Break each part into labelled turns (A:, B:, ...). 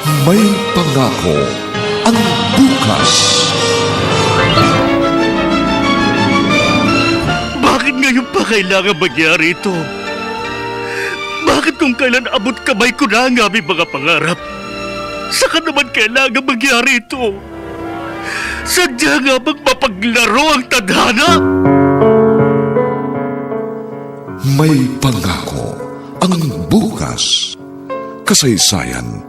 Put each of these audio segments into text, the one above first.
A: May pangako ang bukas.
B: Bakit ngayon pa kailangan mangyari ito? Bakit kung kailan abot kamay ko na ang aming mga pangarap? Saka naman kailangan mangyari ito? Sadya nga bang mapaglaro ang tadhana?
A: May pangako ang bukas. Kasaysayan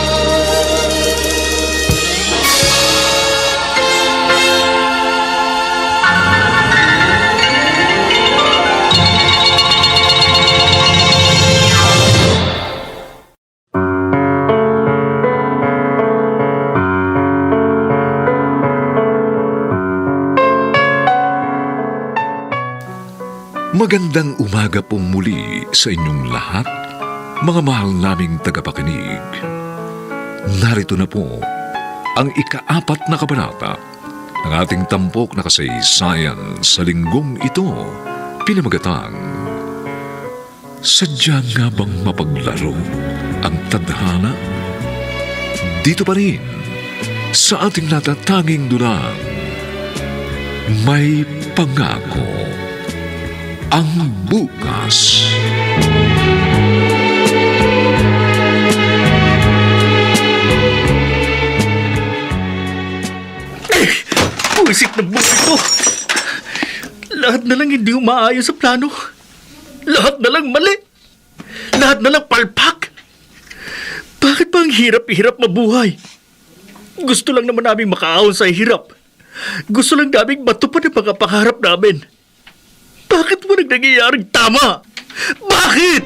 A: Magandang umaga pong muli sa inyong lahat, mga mahal naming tagapakinig. Narito na po ang ikaapat na kabanata ng ating tampok na kasaysayan sa linggong ito, pinamagatang Sadya nga bang mapaglaro ang tadhana? Dito pa rin, sa ating natatanging dulang, may pangako ang bukas.
B: Pusit na buhay ko. Lahat na lang hindi umaayos sa plano. Lahat na lang mali. Lahat na lang palpak. Bakit ba ang hirap-hirap mabuhay? Gusto lang naman namin makaahon sa hirap. Gusto lang namin matupad ang mga pangarap namin. Bakit mo nang nangyayaring tama? Bakit?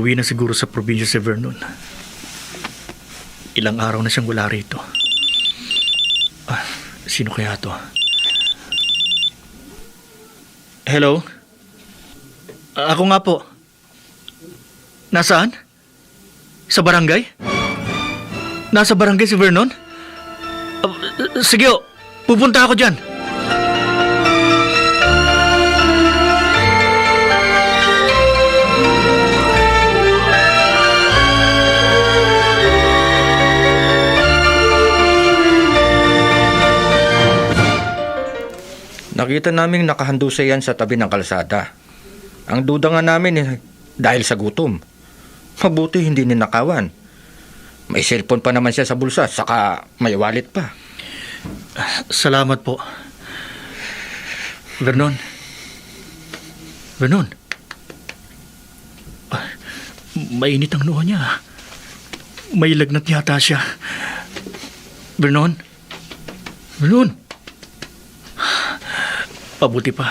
B: Umuwi na siguro sa probinsya si Vernon. Ilang araw na siyang wala rito. Ah, sino kaya to? Hello? Ako nga po. Nasaan? Sa barangay? Nasa barangay si Vernon? Ah, sige pupunta ako dyan.
C: Nakita naming nakahandusay yan sa tabi ng kalsada. Ang duda nga namin eh, dahil sa gutom. Mabuti hindi ninakawan. May cellphone pa naman siya sa bulsa, saka may wallet pa.
B: Salamat po. Vernon. Vernon. Ah, Mainit ang noo niya. May lagnat yata siya. Vernon? Vernon? Pabuti pa.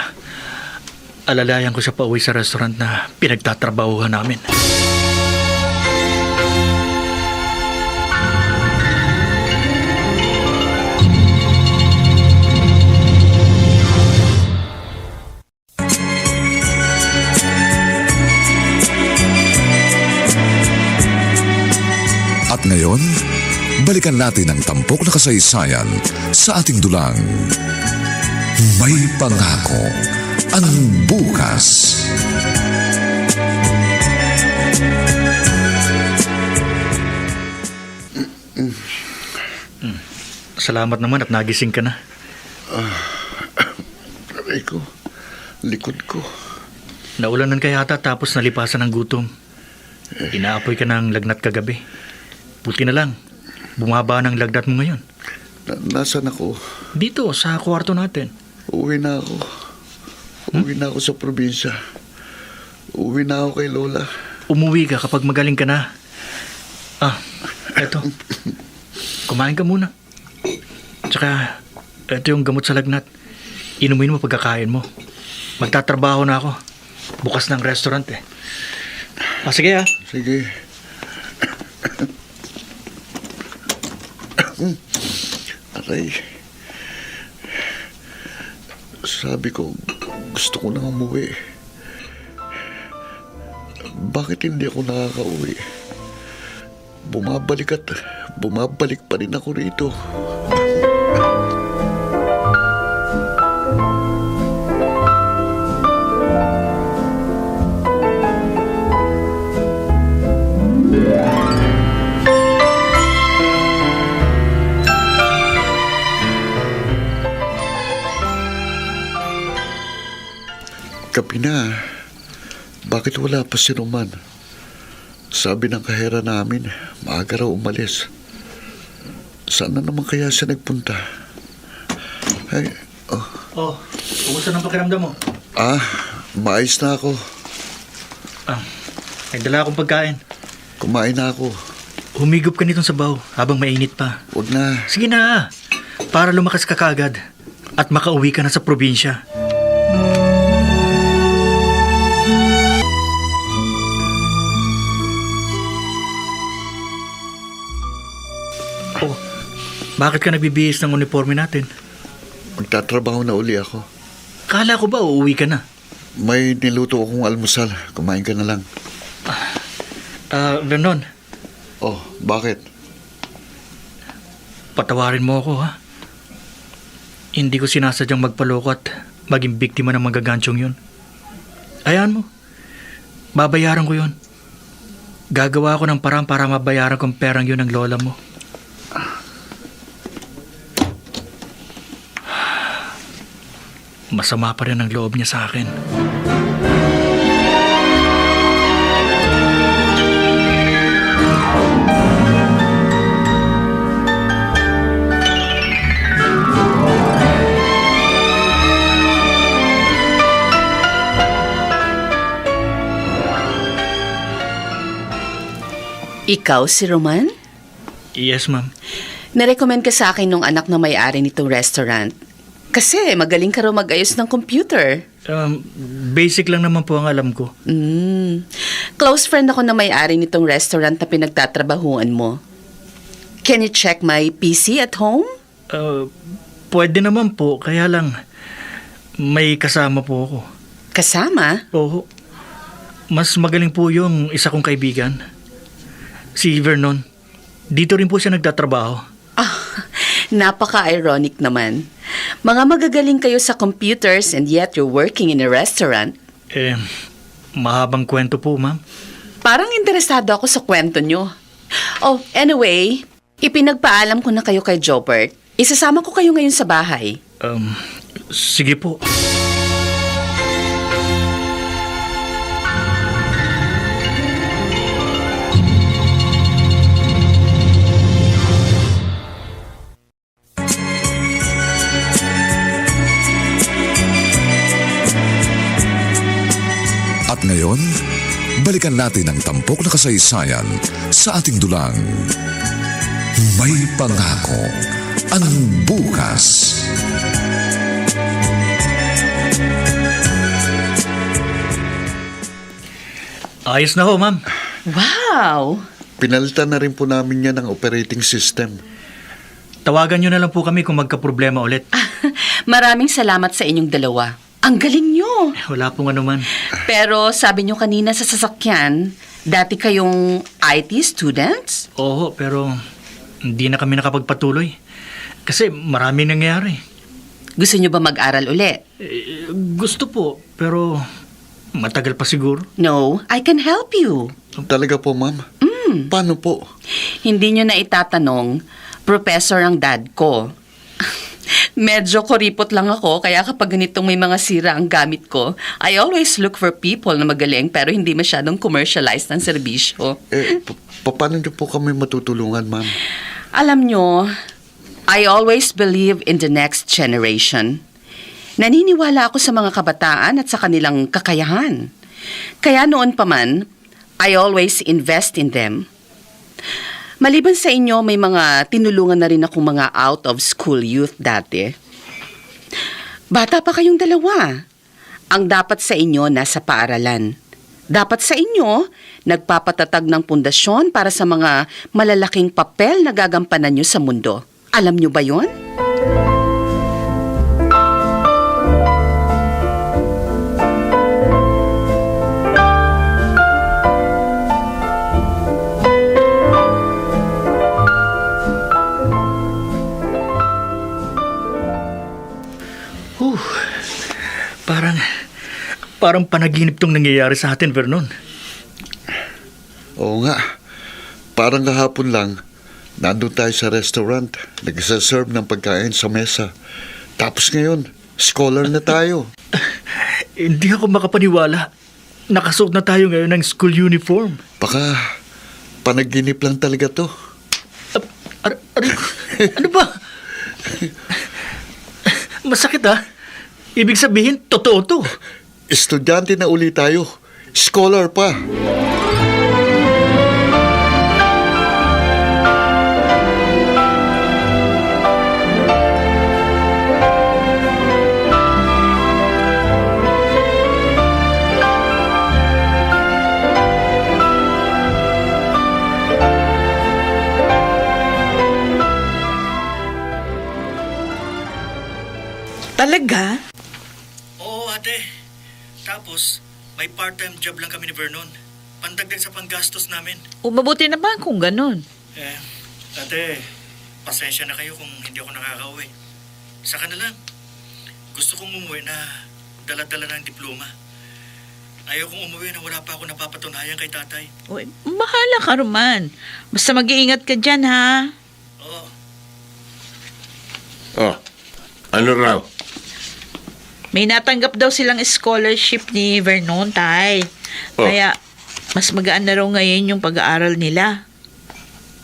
B: Alalayan ko siya pa uwi sa restaurant na pinagtatrabahuhan namin.
D: At ngayon, balikan natin ang tampok na kasaysayan sa ating dulang. May pangako ang bukas.
B: Salamat naman at nagising ka na.
E: Aray ko, likod ko.
B: Naulanan ka yata tapos nalipasan ng gutom. Inaapoy ka ng lagnat kagabi. Buti na lang. Bumaba ng lagnat mo ngayon.
E: Na, nasaan ako?
B: Dito, sa kwarto natin.
E: Uwi na ako. Uwi na ako sa probinsya. Uwi na ako kay Lola.
B: Umuwi ka kapag magaling ka na. Ah, eto. Kumain ka muna. Tsaka, eto yung gamot sa lagnat. Inumin mo pagkakain mo. Magtatrabaho na ako. Bukas ng restaurant eh. Ah, sige ah.
E: Sige. Aray. Sabi ko, gusto ko na umuwi. Bakit hindi ako nakakauwi? Bumabalik at bumabalik pa rin ako rito. Gabi na. Bakit wala pa si Roman? Sabi ng kahera namin, maaga raw umalis. Saan na naman kaya siya nagpunta? Ay, oh,
B: Oh, kumusta ng pakiramdam mo?
E: ah, maayos na ako.
B: Ah, may dala akong pagkain.
E: Kumain na ako.
B: Humigop ka nitong sabaw habang mainit pa.
E: Huwag na.
B: Sige na, para lumakas ka kagad at makauwi ka na sa probinsya. Bakit ka nagbibihis ng uniforme natin?
E: Magtatrabaho na uli ako.
B: Kala ko ba uuwi ka na?
E: May niluto akong almusal. Kumain ka na lang.
B: Ah, Vernon,
E: Oh, bakit?
B: patawarin mo ako ha. Hindi ko sinasadyang magpaloko at maging biktima ng magagansyong yun. Ayan mo, babayaran ko yun. Gagawa ako ng parang para mabayaran kong perang yun ng lola mo. Masama pa rin ang loob niya sa akin.
F: Ikaw si Roman?
B: Yes, ma'am.
F: Narecommend ka sa akin nung anak na may-ari nitong restaurant. Kasi magaling ka raw mag-ayos ng computer.
B: Um, basic lang naman po ang alam ko.
F: Mm. Close friend ako na may-ari nitong restaurant na pinagtatrabahuan mo. Can you check my PC at home?
B: Uh, pwede naman po, kaya lang may kasama po ako.
F: Kasama?
B: Oo. Mas magaling po yung isa kong kaibigan. Si Vernon. Dito rin po siya nagtatrabaho.
F: Ah, napaka-ironic naman. Mga magagaling kayo sa computers and yet you're working in a restaurant.
B: Eh, mahabang kwento po, ma'am.
F: Parang interesado ako sa kwento nyo. Oh, anyway, ipinagpaalam ko na kayo kay Jobert. Isasama ko kayo ngayon sa bahay.
B: Um, sige po.
D: At ngayon, balikan natin ang tampok na kasaysayan sa ating dulang. May pangako ang bukas.
B: Ayos na ho, ma'am.
F: Wow!
E: Pinalitan na rin po namin yan ng operating system.
B: Tawagan nyo na lang po kami kung magka-problema ulit.
F: Maraming salamat sa inyong dalawa. Ang galing nyo!
B: Wala pong ano man.
F: Pero sabi nyo kanina sa sasakyan, dati kayong IT students?
B: Oo, pero hindi na kami nakapagpatuloy. Kasi marami nangyari.
F: Gusto nyo ba mag-aral uli?
B: Eh, gusto po, pero matagal pa siguro.
F: No, I can help you.
E: Talaga po, ma'am? Paano po?
F: Hindi nyo na itatanong, professor ang dad ko. Medyo kuripot lang ako, kaya kapag ganitong may mga sira ang gamit ko, I always look for people na magaling pero hindi masyadong commercialized ang serbisyo.
E: Eh, pa- pa- paano niyo po kami matutulungan, ma'am?
F: Alam nyo, I always believe in the next generation. Naniniwala ako sa mga kabataan at sa kanilang kakayahan. Kaya noon pa man, I always invest in them. Maliban sa inyo, may mga tinulungan na rin akong mga out-of-school youth dati. Bata pa kayong dalawa. Ang dapat sa inyo nasa paaralan. Dapat sa inyo, nagpapatatag ng pundasyon para sa mga malalaking papel na gagampanan nyo sa mundo. Alam nyo ba yon?
B: Parang panaginip tong nangyayari sa atin, Vernon.
E: Oo nga. Parang kahapon lang, nandun tayo sa restaurant, nagsaserve ng pagkain sa mesa. Tapos ngayon, scholar na tayo.
B: Hindi ako makapaniwala. Nakasuot na tayo ngayon ng school uniform.
E: Baka panaginip lang talaga to.
B: Ar- ar- ko, ano ba? Masakit ha? Ibig sabihin, totoo to.
E: Estudyante na uli tayo. Scholar pa.
B: Part-time job lang kami ni Vernon. Pandagdag sa panggastos namin.
G: Umabuti naman kung ganun.
B: Eh, ate, pasensya na kayo kung hindi ako nakakauwi. Saka na lang. Gusto kong umuwi na dala-dala ng diploma. Ayaw kong umuwi na wala pa ako napapatunayan kay tatay.
G: Uy, bahala ka, Roman. Basta mag-iingat ka dyan, ha?
B: Oo.
H: Oh, ano raw?
G: May natanggap daw silang scholarship ni Vernon, tay.
H: Oh.
G: Kaya, mas magaan na raw ngayon yung pag-aaral nila.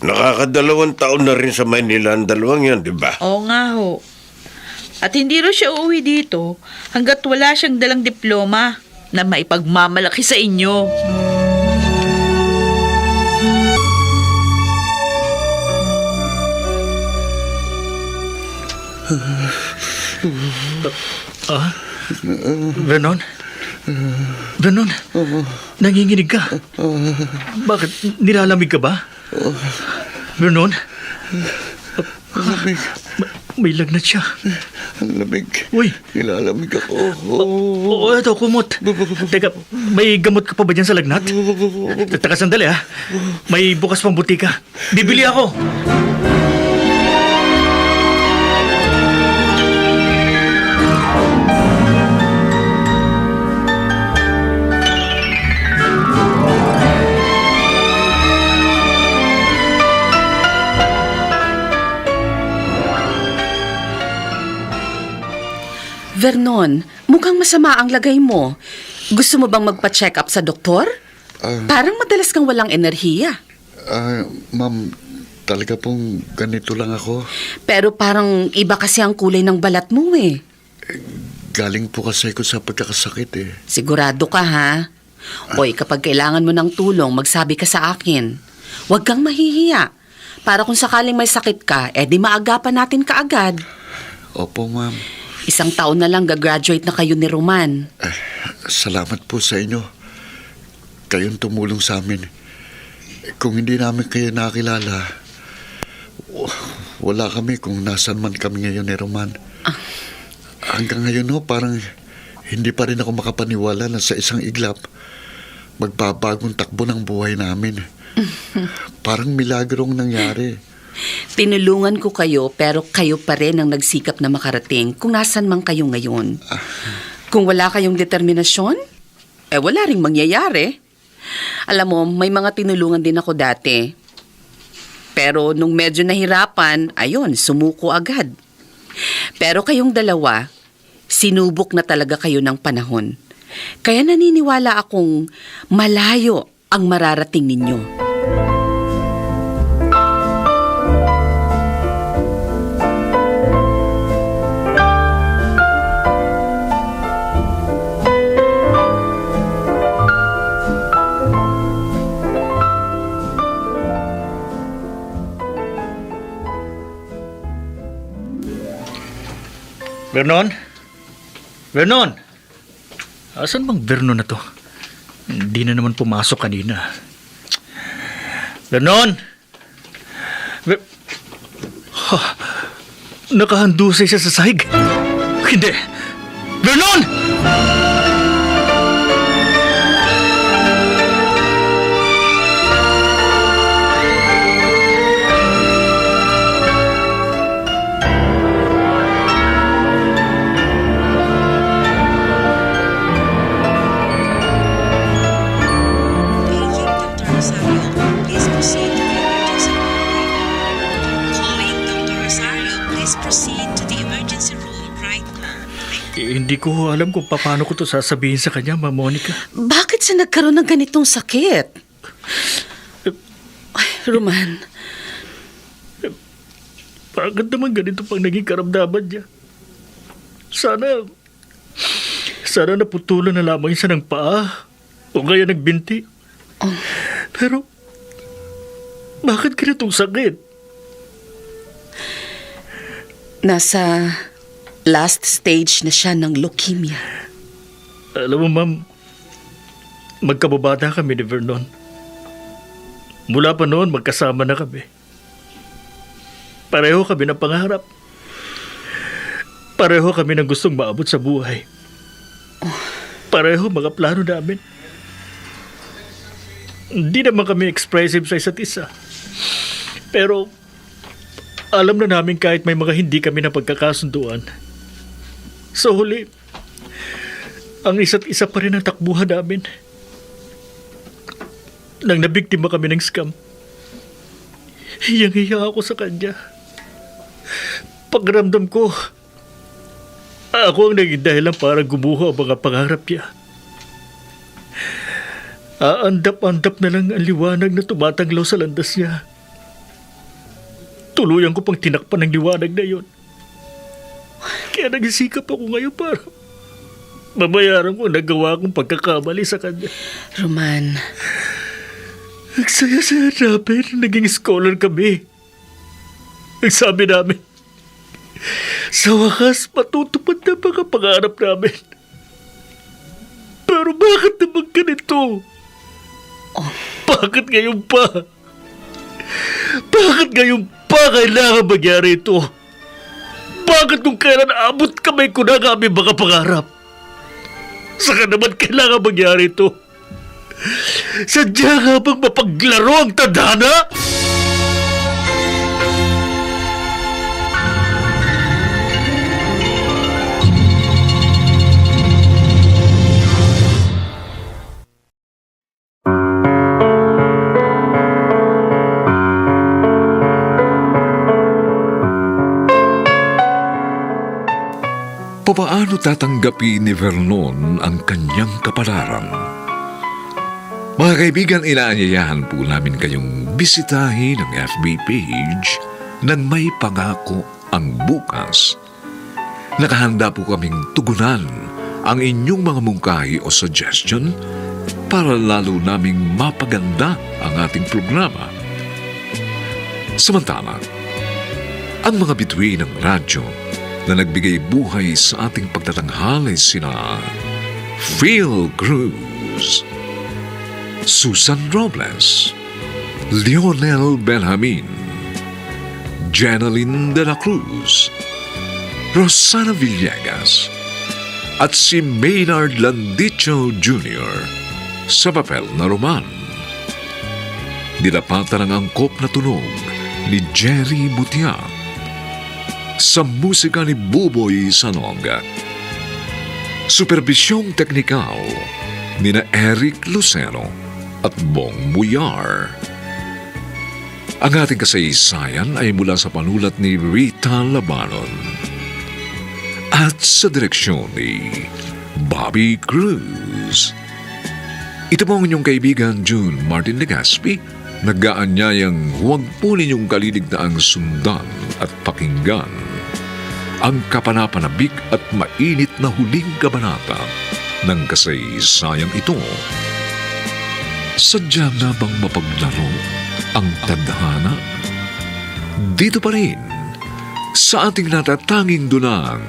H: Nakakadalawang taon na rin sa Maynila ang dalawang yan, di ba?
G: Oo nga ho. At hindi raw siya uuwi dito hanggat wala siyang dalang diploma na maipagmamalaki sa inyo.
B: Ah? Vernon? Vernon? Nanginginig ka? Bakit? Nilalamig ka ba? Vernon?
E: Lamig.
B: May lagnat siya.
E: Ang lamig.
B: Uy!
E: Nilalamig ako.
B: Oo, ito, kumot. Teka, may gamot ka pa ba dyan sa lagnat? Teka, sandali ha. May bukas pang butika. Bibili ako.
F: Vernon, mukhang masama ang lagay mo. Gusto mo bang magpa-check up sa doktor?
E: Ah.
F: Parang madalas kang walang enerhiya.
E: Ah, ma'am, talaga pong ganito lang ako.
F: Pero parang iba kasi ang kulay ng balat mo eh.
E: Galing po kasi ko sa pagkakasakit eh.
F: Sigurado ka ha? Oy, kapag kailangan mo ng tulong, magsabi ka sa akin. Huwag kang mahihiya. Para kung sakaling may sakit ka, eh di maagapan natin kaagad.
E: Opo, ma'am.
F: Isang taon na lang gagraduate na kayo ni Roman.
E: Eh, salamat po sa inyo. Kayong tumulong sa amin. Kung hindi namin kayo nakilala, wala kami kung nasan man kami ngayon ni Roman. Hanggang ngayon no, parang hindi pa rin ako makapaniwala na sa isang iglap, magbabagong takbo ng buhay namin. parang milagrong nangyari.
F: Tinulungan ko kayo pero kayo pa rin ang nagsikap na makarating kung nasan man kayo ngayon. Kung wala kayong determinasyon, eh wala ring mangyayari. Alam mo, may mga tinulungan din ako dati. Pero nung medyo nahirapan, ayun, sumuko agad. Pero kayong dalawa, sinubok na talaga kayo ng panahon. Kaya naniniwala akong malayo ang mararating ninyo.
B: Vernon? Vernon? Asan bang Vernon na to? Hindi na naman pumasok kanina. Vernon? Ver... Ha, nakahandusay siya sa sahig. Hindi. Vernon!
I: Paging
B: Eh, hindi ko alam kung paano ko to sasabihin sa kanya, Ma Monica.
F: Bakit siya nagkaroon ng ganitong sakit? Ay, Roman,
B: Bakit naman ganito pang naging karamdaman niya? Sana, sana naputulan na lamang siya ng paa o kaya nagbinti. Pero, bakit ganitong sakit?
F: nasa last stage na siya ng leukemia.
B: Alam mo, ma'am, magkababata kami ni Vernon. Mula pa noon, magkasama na kami. Pareho kami ng pangarap. Pareho kami ng gustong maabot sa buhay. Pareho mga plano namin. Hindi naman kami expressive sa isa't isa. Pero, alam na namin kahit may mga hindi kami na pagkakasunduan. Sa huli, ang isa't isa pa rin ang takbuhan namin. Nang nabiktima kami ng scam, hiyang-hiya ako sa kanya. Pagramdam ko, ako ang naging dahilan para gumuho ang mga pangarap niya. Aandap-andap na lang ang liwanag na tumatanglaw sa landas niya. Tuluyan ko pang tinakpan ng liwanag na yon. Kaya nagsikap ako ngayon para Babayaran ko nagawa kong pagkakamali sa kanya.
F: Roman,
B: Nagsaya-saya namin. Naging scholar kami. Nagsabi namin, sa wakas, matutupad na mga pangarap namin. Pero bakit naman ganito? Bakit ngayon pa? Bakit ngayon pa kailangan magyari ito? Bakit kung kailan abot kamay ko na ang aming mga pangarap? Saka naman kailangan mangyari ito? Sadya nga bang mapaglaro ang tadhana?
D: Papaano tatanggapin ni Vernon ang kanyang kapalaran? Mga kaibigan, inaanyayahan po namin kayong bisitahin ang FB page ng May Pangako ang Bukas. Nakahanda po kaming tugunan ang inyong mga mungkahi o suggestion para lalo naming mapaganda ang ating programa. Samantala, ang mga bituin ng radyo na nagbigay buhay sa ating pagtatanghal ay sina Phil Cruz, Susan Robles, Lionel Benjamin, Janeline de la Cruz, Rosana Villegas, at si Maynard Landicho Jr. sa papel na roman. Nilapatan ang angkop na tunog ni Jerry Butia sa musika ni Buboy Sanonga. Superbisyong teknikal ni na Eric Lucero at Bong Muyar. Ang ating kasaysayan ay mula sa panulat ni Rita Labanon at sa direksyon ni Bobby Cruz. Ito po ang inyong kaibigan June Martin Legaspi, nag-aanyayang huwag po ninyong kaliligtaang sundan at pakinggan ang kapanapanabik at mainit na huling kabanata ng kasaysayang ito. Sadya na bang mapaglaro ang tadhana? Dito pa rin, sa ating natatanging dunang,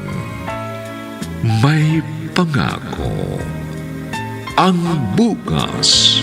D: may pangako ang bukas.